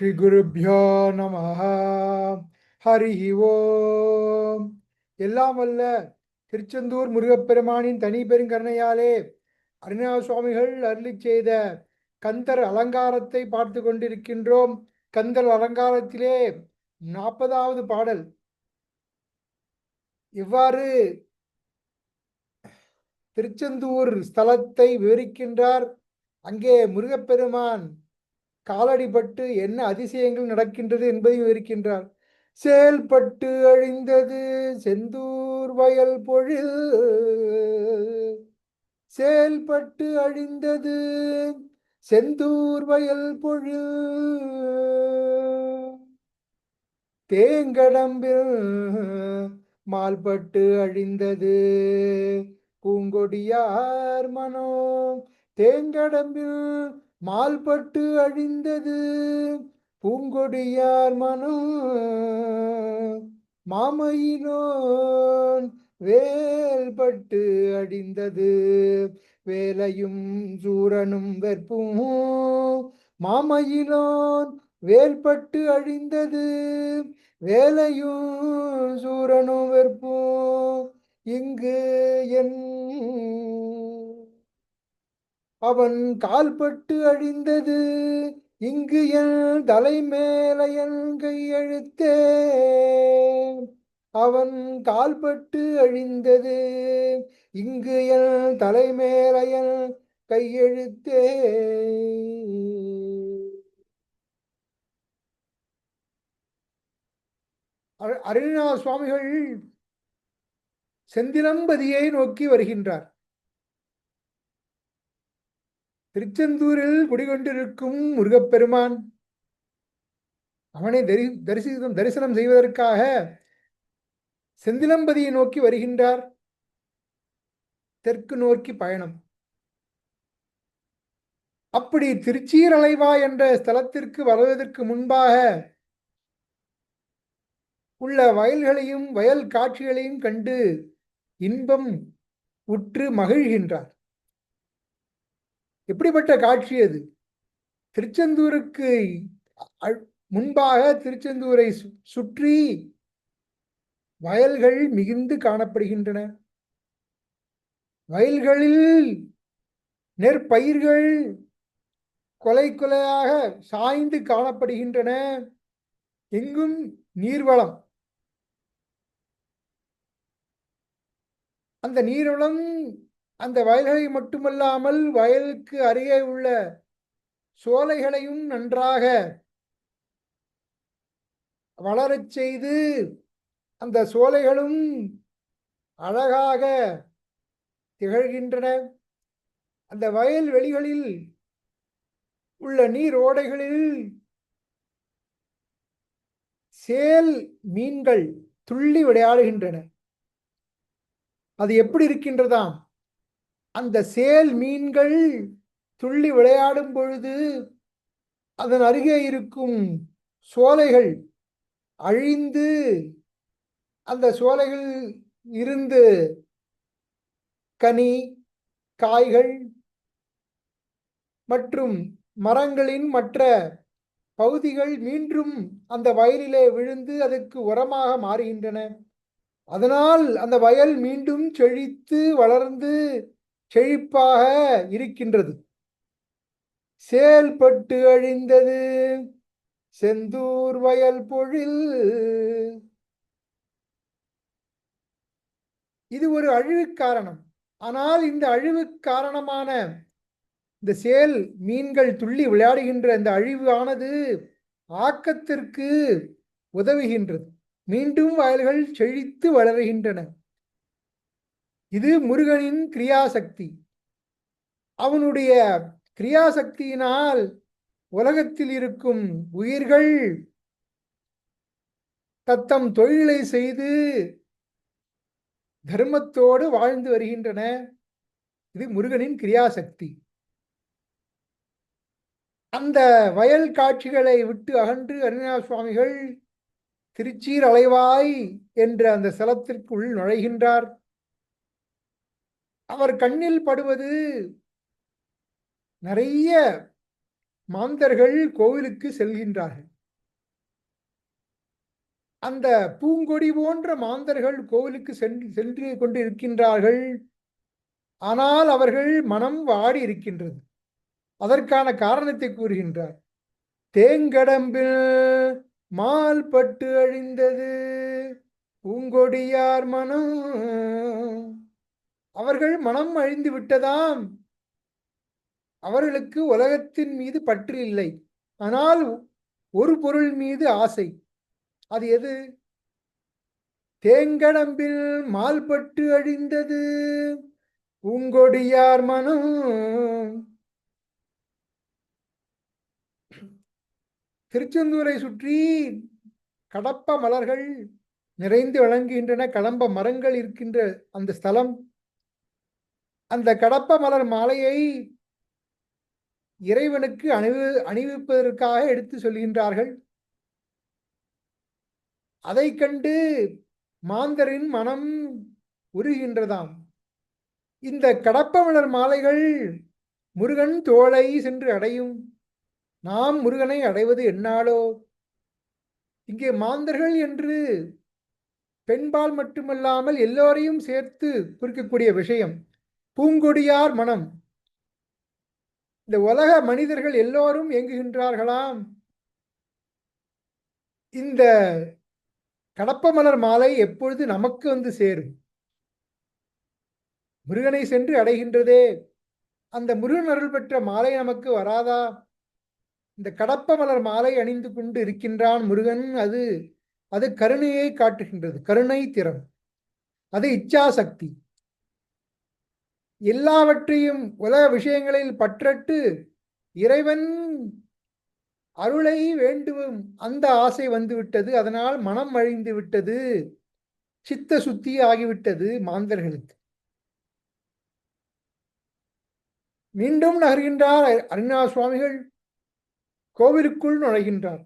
ஸ்ரீகுருப்யோ நம. ஹரி ஓம் எல்லாம் வல்ல திருச்செந்தூர் முருகப்பெருமானின் தனி பெருங்கருணையாலே அருணா சுவாமிகள் அருளி செய்த கந்தர் அலங்காரத்தை பார்த்து கொண்டிருக்கின்றோம். கந்தர் அலங்காரத்திலே நாற்பதாவது பாடல். இவ்வாறு திருச்செந்தூர் ஸ்தலத்தை விவரிக்கின்றார். அங்கே முருகப்பெருமான் காலடிபட்டு என்ன அதிசயங்கள் நடக்கின்றது என்பதையும் இருக்கின்றார் செயல்பட்டு அழிந்தது செந்தூர் வயல் பொழில். செயல்பட்டு அழிந்தது செந்தூர் வயல் பொழில். தேங்கடம்பில் மால்பட்டு அழிந்தது பூங்கொடியார் மனோ. தேங்கடம்பில் மால்பட்டு அழிந்தது. பூங்கொடியார் மனம் மாமையினோன் வேல்பட்டு அடிந்தது வேலையும் சூரனும் வெற்பும் மாமையினோன் வேல்பட்டு அழிந்தது. வேலையும் சூரனும் வெற்பும் இங்கு என் அவன் கால்பட்டு அழிந்தது. இங்கு என் தலைமேல என் கையெழுத்தே அவன் கால்பட்டு அழிந்தது. இங்கு என் தலைமேல என் கையெழுத்தே அருணா சுவாமிகள் செந்திலம்பதியை நோக்கி வருகின்றார். திருச்செந்தூரில் குடிகொண்டிருக்கும் முருகப்பெருமான் அவனை தரி தரிசிதம் தரிசனம் செய்வதற்காக செந்திலம்பதியை நோக்கி வருகின்றார். தெற்கு நோக்கி பயணம். அப்படி திருச்சீரலைவா என்ற ஸ்தலத்திற்கு வருவதற்கு முன்பாக உள்ள வயல்களையும் வயல் காட்சிகளையும் கண்டு இன்பம் உற்று மகிழ்கின்றார். எப்படிப்பட்ட காட்சி அது? திருச்செந்தூருக்கு முன்பாக திருச்செந்தூரை சுற்றி வயல்கள் மிகுந்து காணப்படுகின்றன. வயல்களில் நெற்பயிர்கள் கொலை கொலையாக சாய்ந்து காணப்படுகின்றன. எங்கும் நீர்வளம். அந்த நீர்வளம் அந்த வயல்களை மட்டுமல்லாமல் வயலுக்கு அருகே உள்ள சோலைகளையும் நன்றாக வளரச் செய்து அந்த சோலைகளும் அழகாக திகழ்கின்றன. அந்த வயல் வெளிகளில் உள்ள நீர் ஓடைகளில் சேல் மீன்கள் துள்ளி விளையாடுகின்றன. அது எப்படி இருக்கின்றதாம்? அந்த சேல் மீன்கள் துள்ளி விளையாடும் பொழுது அதன் அருகே இருக்கும் சோலைகள் அழிந்து அந்த சோலைகள் இருந்து கனி காய்கள் மற்றும் மரங்களின் மற்ற பகுதிகள் மீண்டும் அந்த வயலிலே விழுந்து அதற்கு உரமாக மாறுகின்றன. அதனால் அந்த வயல் மீண்டும் செழித்து வளர்ந்து செழிப்பாக இருக்கின்றது. செயல்பட்டு அழிந்தது செந்தூர் வயல் பொழில். இது ஒரு அழிவு காரணம். ஆனால் இந்த அழிவு காரணமான இந்த சேல் மீன்கள் துள்ளி விளையாடுகின்ற இந்த அழிவு ஆனது ஆக்கத்திற்கு உதவுகின்றது. மீண்டும் வயல்கள் செழித்து வளருகின்றன. இது முருகனின் கிரியாசக்தி. அவனுடைய கிரியாசக்தியினால் உலகத்தில் இருக்கும் உயிர்கள் தத்தம் தொழிலை செய்து தர்மத்தோடு வாழ்ந்து வருகின்றன. இது முருகனின் கிரியாசக்தி. அந்த வயல் காட்சிகளை விட்டு அகன்று அருணாச சுவாமிகள் திருச்சீர் அலைவாய் என்ற அந்த ஸ்தலத்திற்குள் நுழைகின்றார். அவர் கண்ணில் படுவது. நிறைய மாந்தர்கள் கோவிலுக்கு செல்கின்றார்கள். அந்த பூங்கொடி போன்ற மாந்தர்கள் கோவிலுக்கு சென்று சென்று கொண்டு இருக்கின்றார்கள் ஆனால் அவர்கள் மனம் வாடி இருக்கின்றது. அதற்கான காரணத்தை கூறுகின்றார். தேங்கடம்பில் மால் பட்டு அழிந்தது. பூங்கொடியார் மனம் அவர்கள் மனம் அழிந்து விட்டதாம். அவர்களுக்கு உலகத்தின் மீது பற்று இல்லை. ஆனால் ஒரு பொருள் மீது ஆசை. அது எது? தேங்கடம்பில் மால்பட்டு அழிந்தது. உங்கொடியார் மனம். திருச்செந்தூரை சுற்றி கடப்ப மலர்கள் நிறைந்து வழங்குகின்றன கடம்ப மரங்கள் இருக்கின்ற அந்த ஸ்தலம். அந்த கடப்ப மலர் மாலையை இறைவனுக்கு அணிவு அணிவிப்பதற்காக எடுத்து சொல்கின்றார்கள். அதை கண்டு மாந்தரின் மனம் உருகின்றதாம். இந்த கடப்ப மலர் மாலைகள் முருகன் தோளை சென்று அடையும். நாம் முருகனை அடைவது என்னாலோ? இங்கே மாந்தர்கள் என்று பெண்பால் மட்டுமல்லாமல் எல்லோரையும் சேர்த்து குறிக்கக்கூடிய விஷயம். பூங்கொடியார் மனம். இந்த உலக மனிதர்கள் எல்லோரும் இயங்குகின்றார்களாம். இந்த கடப்ப மலர் மாலை எப்பொழுது நமக்கு வந்து சேரும்? முருகனை சென்று அடைகின்றதே. அந்த முருகன் அருள் பெற்ற மாலை நமக்கு வராதா? இந்த கடப்ப மலர் மாலை அணிந்து கொண்டு இருக்கின்றான் முருகன். அது அது கருணையை காட்டுகின்றது. கருணை திறம். அது இச்சாசக்தி எல்லாவற்றையும் உலக விஷயங்களில் பற்றட்டு இறைவன் அருளை வேண்டும் அந்த ஆசை வந்துவிட்டது. அதனால் மனம் அழிந்து விட்டது. சித்த சுத்தி ஆகிவிட்டது மாந்தர்களுக்கு. மீண்டும் நகர்கின்றார் அருணா சுவாமிகள். கோவிலுக்குள் நுழைகின்றார்.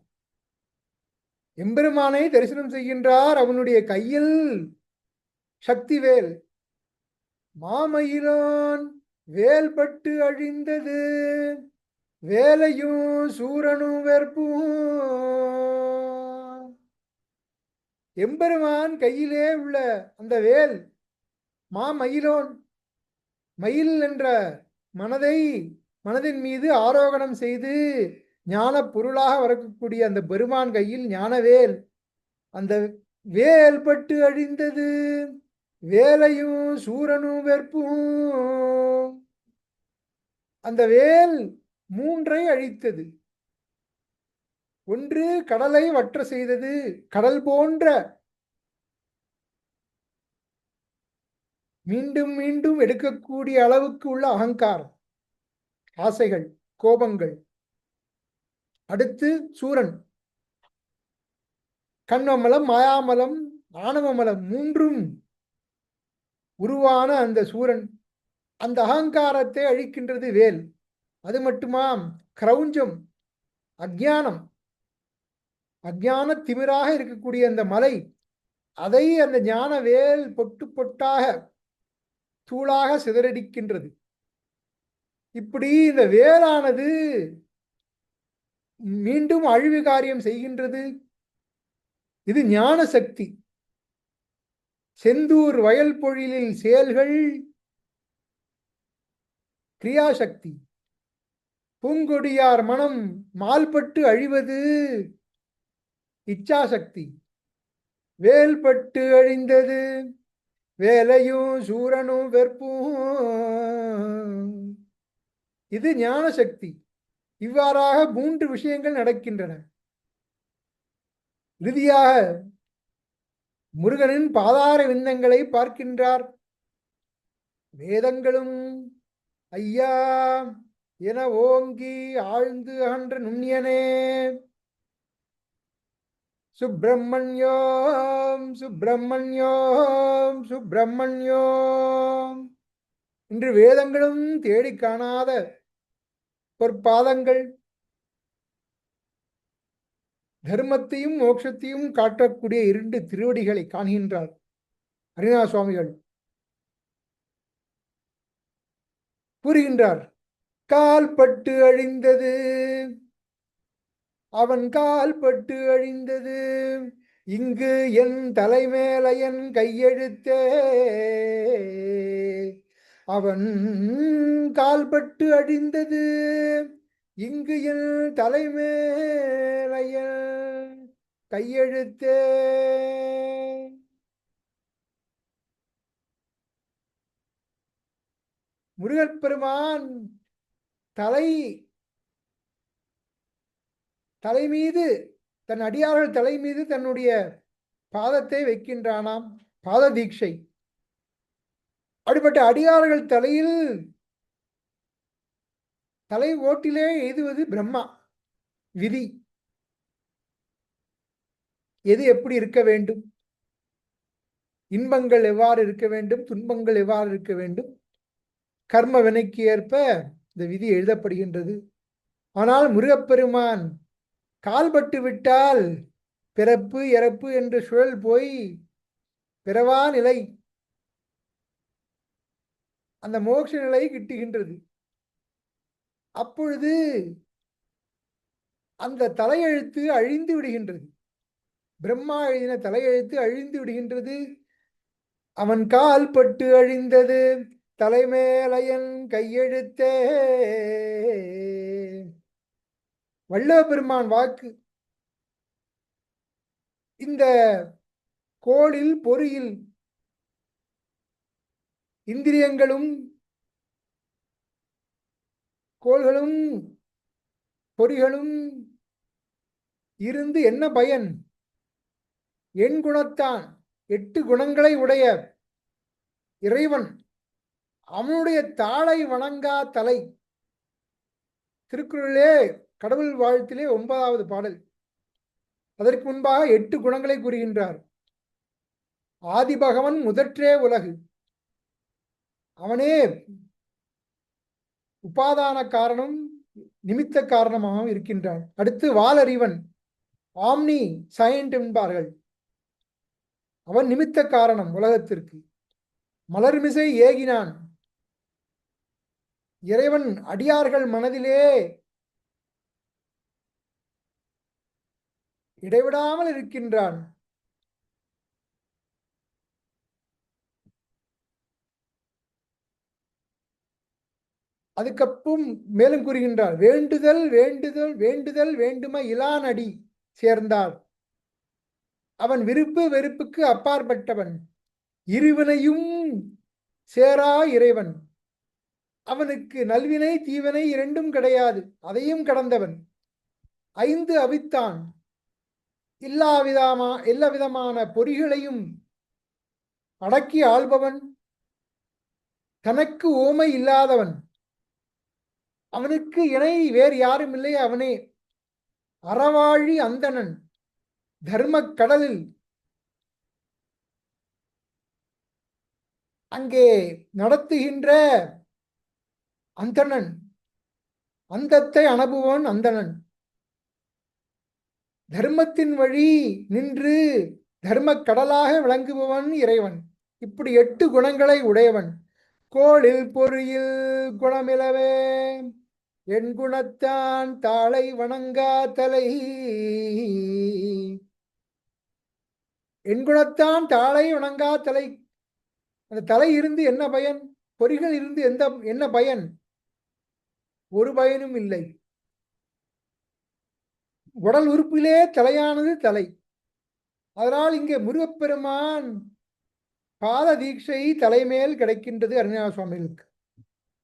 எம்பெருமானை தரிசனம் செய்கின்றார். அவனுடைய கையில் சக்திவேல். மாமயிரான் வேல்பட்டு அழிந்தது வேலையும் சூரனும் வெறுப்பும் எம்பெருமான் கையிலே உள்ள அந்த வேல் மாமயிலோன் மயில் என்ற மனதை மனதின் மீது ஆரோகணம் செய்து ஞான பொருளாக வரக்கூடிய அந்த பெருமான் கையில் ஞானவேல் அந்த வேல் பட்டு அழிந்தது. வேலையும் சூரனும் வெற்பும். அந்த வேல் மூன்றை அழித்தது. ஒன்று கடலை வற்ற செய்தது கடல் போன்ற மீண்டும் மீண்டும் எடுக்கக்கூடிய அளவுக்கு உள்ள அகங்காரம் ஆசைகள் கோபங்கள். அடுத்து சூரன். கண்ணமலம் மாயாமலம் ஆணவமலம் மூன்றும் உருவான அந்த சூரன் அந்த அகங்காரத்தை அழிக்கின்றது வேல். அது மட்டுமாம் கிரௌஞ்சம். அஜானம் அஜான திமிராக இருக்கக்கூடிய அந்த மலை. அதை அந்த ஞான வேல் பொட்டு பொட்டாக தூளாக சிதறடிக்கின்றது. இப்படி இந்த வேலானது மீண்டும் அழிவு காரியம் செய்கின்றது. இது ஞான சக்தி செந்தூர் வயல் பொழிலின் செயல்கள் கிரியாசக்தி. பூங்கொடியார் மனம் மால்பட்டு அழிவது இச்சாசக்தி. வேல்பட்டு அழிந்தது வேலையும் சூரனும் வெற்பும். இது ஞான சக்தி இவ்வாறாக மூன்று விஷயங்கள் நடக்கின்றன. இறுதியாக முருகனின் பாதார விந்தங்களை பார்க்கின்றார். வேதங்களும் ஐயா என ஓங்கி ஆழ்ந்து அகன்ற நுண்ணியனே. சுப்பிரமணியோம் சுப்பிரமணியோம் சுப்பிரமணியோம். இன்று வேதங்களும் தேடி காணாத பொற்பாதங்கள் தர்மத்தையும் மோட்சத்தையும் காட்டக்கூடிய இரண்டு திருவடிகளை காண்கின்றார் அரிணா சுவாமிகள் கூறுகின்றார் கால் பட்டு அழிந்தது. அவன் கால் பட்டு அழிந்தது. இங்கு என் தலைமேலையன் கையெழுத்தே. அவன் கால்பட்டு அழிந்தது. இங்கு என் தலைமேலையல் கையெழுத்தே. முருகப்பெருமான் தலை தலை மீது தன் அடியார்கள் தலை மீது தன்னுடைய பாதத்தை வைக்கின்றானாம் பாத தீட்சை அப்படிப்பட்ட அடியார்கள் தலையில் தலை ஓட்டிலே எழுதுவது பிரம்மா விதி. எது எப்படி இருக்க வேண்டும்? இன்பங்கள் எவ்வாறு இருக்க வேண்டும்? துன்பங்கள் எவ்வாறு இருக்க வேண்டும்? கர்ம வினைக்கு ஏற்ப இந்த விதி எழுதப்படுகின்றது. ஆனால் முருகப்பெருமான் கால்பட்டு விட்டால் பிறப்பு இறப்பு என்று சுழல் போய் பிறவா நிலை. அந்த மோட்ச நிலை கிட்டுகின்றது. அப்பொழுது அந்த தலையெழுத்து அழிந்து விடுகின்றது. பிரம்மா எழுதின தலையெழுத்து அழிந்து விடுகின்றது. அவன் கால் பட்டு அழிந்தது. தலைமேலையன் கையெழுத்தே. வல்லவ பெருமான் வாக்கு. இந்த கோளில் பொறியில் இந்திரியங்களும் கோள்களும் பொறிகளும் இருந்து என்ன பயன்? என் குணத்தான். எட்டு குணங்களை உடைய இறைவன் அவனுடைய தாளை வணங்கா தலை. திருக்குறளிலே கடவுள் வாழ்த்திலே ஒன்பதாவது பாடல். அதற்கு முன்பாக எட்டு குணங்களை கூறுகின்றார். ஆதிபகவன் முதற்றே உலகு. அவனே உபாதான காரணம் நிமித்த காரணமாகவும் இருக்கின்றான். அடுத்து வாலறிவன். ஆம்னி சயின்ட் என்பார்கள். அவன் நிமித்த காரணம் உலகத்திற்கு. மலர்மிசை ஏகினான். இறைவன் அடியார்கள் மனதிலே இடைவிடாமல் இருக்கின்றான். அதுக்கப்பும் மேலும் கூறுகின்றார் வேண்டுதல் வேண்டுதல் வேண்டுதல் வேண்டும இலானடி சேர்ந்தார். அவன் விருப்பு வெறுப்புக்கு அப்பாற்பட்டவன். இருவினையும் சேரா இறைவன். அவனுக்கு நல்வினை தீவினை இரண்டும் கிடையாது. அதையும் கடந்தவன். ஐந்து அவித்தான். எல்லா விதமா எல்லா விதமான பொறிகளையும் அடக்கி ஆள்பவன். தனக்கு ஓமை இல்லாதவன். அவனுக்கு இணை வேறு யாரும் இல்லை. அவனே அறவாழி அந்தணன் தர்ம கடலில். அங்கே நடத்துகின்ற அந்தணன் அந்தத்தை அனுபவன் அந்தணன். தர்மத்தின் வழி நின்று தர்ம கடலாக விளங்குபவன் இறைவன். இப்படி எட்டு குணங்களை உடையவன். கோளில் பொறியில் குணமிலவே. என் குணத்தான் தாளை வணங்கா தலை. என் குணத்தான் தாளை வணங்கா தலை. அந்த தலை இருந்து என்ன பயன்? பொறிகள் இருந்து எந்த என்ன பயன்? ஒரு பயனும் இல்லை. உடல் உறுப்பிலே தலையானது தலை. அதனால் இங்கே முருகப்பெருமான் பாத தீட்சை தலைமேல் கிடைக்கின்றது அருணா சுவாமிகளுக்கு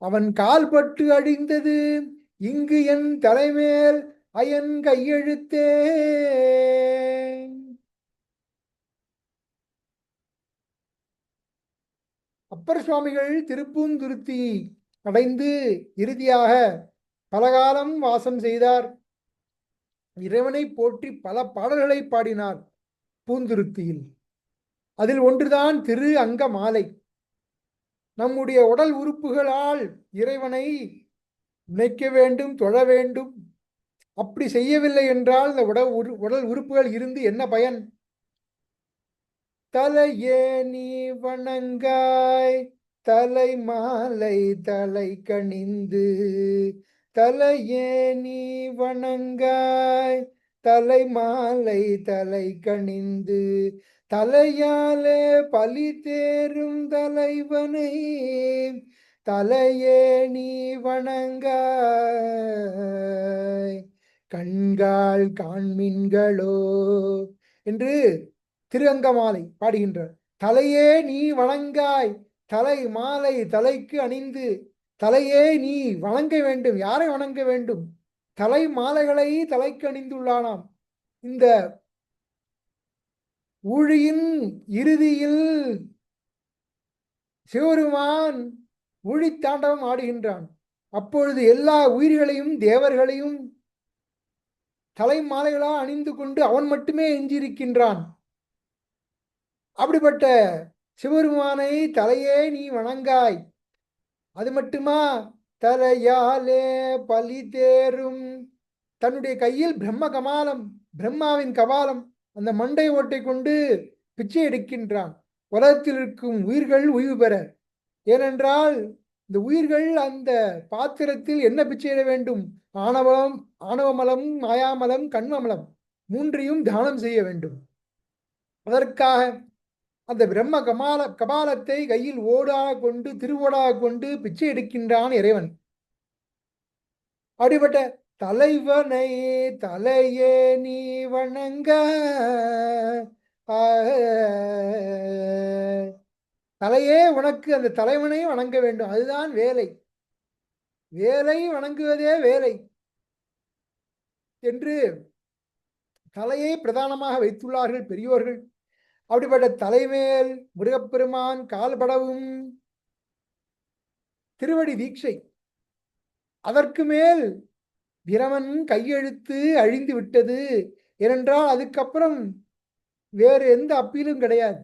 அவன் கால்பட்டு அழிந்தது இங்கு என் தலைமேல் அயன் கையெழுத்தே அப்பர் சுவாமிகள் திருப்பூந்துருத்தி அடைந்து இறுதியாக பலகாலம் வாசம் செய்தார். இறைவனை போற்றி பல பாடல்களை பாடினார் பூந்துருத்தியில். அதில் ஒன்றுதான் திரு அங்க மாலை நம்முடைய உடல் உறுப்புகளால் இறைவனை நினைக்க வேண்டும் தொழ வேண்டும். அப்படி செய்யவில்லை என்றால் இந்த உடல் உரு உடல் உறுப்புகள் இருந்து என்ன பயன்? தலையே நீ வணங்காய் தலை மாலை தலை கணிந்து தலையே நீ வணங்காய் தலை மாலை தலை கணிந்து தலையாலே பலி தேரும் தலைவனை தலையே நீ வணங்காய். கண்கால் காண்மின்களோ என்று திருஅங்கமாலை பாடுகின்றார். தலையே நீ வணங்காய் தலை மாலை தலைக்கு அணிந்து தலையே நீ வணங்க வேண்டும் யாரை வணங்க வேண்டும்? தலை மாலைகளை தலைக்கு அணிந்துள்ளானாம். இந்த ஊழியின் இறுதியில் சிவருமான் ஊழித்தாண்டவம் ஆடுகின்றான். அப்பொழுது எல்லா உயிர்களையும் தேவர்களையும் தலை மாலைகளா அணிந்து கொண்டு அவன் மட்டுமே எஞ்சியிருக்கின்றான். அப்படிப்பட்ட சிவருமானை தலையே நீ வணங்காய். அது மட்டுமா? தலையாலே பலி தேரும். தன்னுடைய கையில் பிரம்ம கமாலம் பிரம்மாவின் கபாலம். அந்த மண்டை ஓட்டை கொண்டு பிச்சை எடுக்கின்றான். உலகத்தில் இருக்கும் உயிர்கள் ஓய்வு பெற. ஏனென்றால் இந்த உயிர்கள் அந்த பாத்திரத்தில் என்ன பிச்சையிட வேண்டும்? ஆணவம் ஆணவமலம் மாயாமலம் கண்மமலம் மூன்றையும் தானம் செய்ய வேண்டும். அதற்காக அந்த பிரம்ம கமால கபாலத்தை கையில் ஓடாக கொண்டு திருவோடாக கொண்டு பிச்சை எடுக்கின்றான் இறைவன். அப்படிப்பட்ட தலைவனை தலையே நீ வணங்க. தலையே உனக்கு அந்த தலைவனை வணங்க வேண்டும். அதுதான் வேலை. வேலை வணங்குவதே வேலை. என்று தலையை பிரதானமாக வைத்துள்ளார்கள் பெரியோர்கள். அப்படிப்பட்ட தலைமேல் முருகப்பெருமான் கால்படவும் திருவடி தீட்சை. அதற்கு மேல் பிரமன் கையெழுத்து அழிந்து விட்டது. ஏனென்றால் அதுக்கப்புறம் வேறு எந்த அப்பீலும் கிடையாது.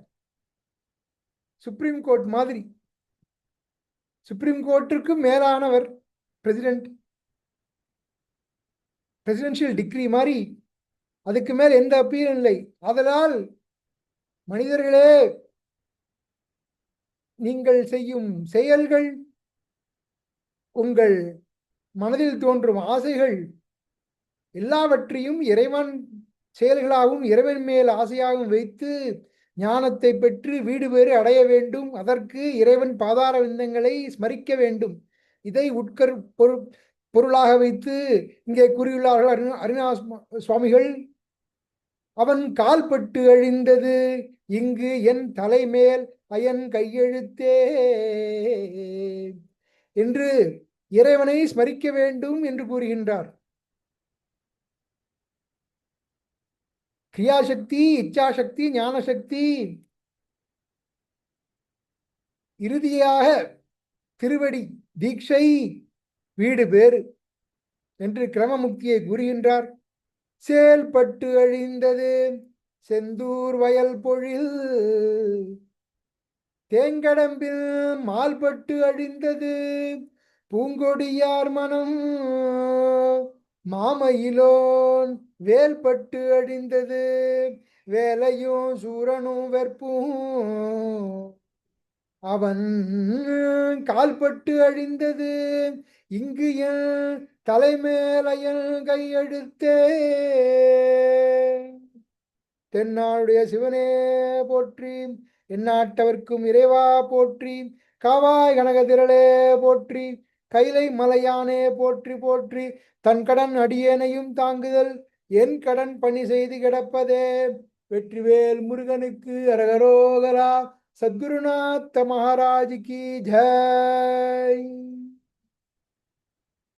சுப்ரீம் கோர்ட் மாதிரி. சுப்ரீம் கோர்ட்டிற்கு மேலானவர் பிரசிடென்ட் பிரசிடென்ஷியல் டிகிரி மாதிரி. அதுக்கு மேல் எந்த அப்பீலும் இல்லை. அதனால் மனிதர்களே நீங்கள் செய்யும் செயல்கள் உங்கள் மனதில் தோன்றும் ஆசைகள் எல்லாவற்றையும் இறைவன் செயல்களாகவும் இறைவன் மேல் ஆசையாகவும் வைத்து ஞானத்தை பெற்று வீடு பேறு அடைய வேண்டும். அதற்கு இறைவன் பாதார விந்தங்களை ஸ்மரிக்க வேண்டும். இதை உட்கர் பொரு பொருளாக வைத்து இங்கே கூறியுள்ளார்கள் அருணா அருணா சுவாமிகள். அவன் கால்பட்டு அழிந்தது இங்கு என் தலைமேல் அயன் கையெழுத்தே என்று இறைவனை ஸ்மரிக்க வேண்டும் என்று கூறுகின்றார். கிரியாசக்தி இச்சாசக்தி ஞானசக்தி இறுதியாக திருவடி தீட்சை வீடு பேறு என்று கிரமமுக்தியை கூறுகின்றார். செயல்பட்டு அழிந்தது செந்தூர் வயல் பொழில் தேங்கடம்பில் மால்பட்டு அழிந்தது பூங்கொடியார் மனம் மாமையிலோன் வேல்பட்டு அடிந்தது. வேலையும் சூரனும் வெற்பும் அவன் கால்பட்டு அழிந்தது. இங்கு என் தலைமேலையன் கையெழுத்தே தென்னாளுடைய சிவனே போற்றி எந்நாட்டவர்க்கும் இறைவா போற்றி காவாய் கனகதிரளே போற்றி கைலை மலையானே போற்றி போற்றி தன் கடன் அடியேனையும் தாங்குதல் என் கடன் பணி செய்து கிடப்பதே. வெற்றிவேல் முருகனுக்கு அரகரோகரா சத்குருநாத்த மகாராஜ் கி ஜெய்.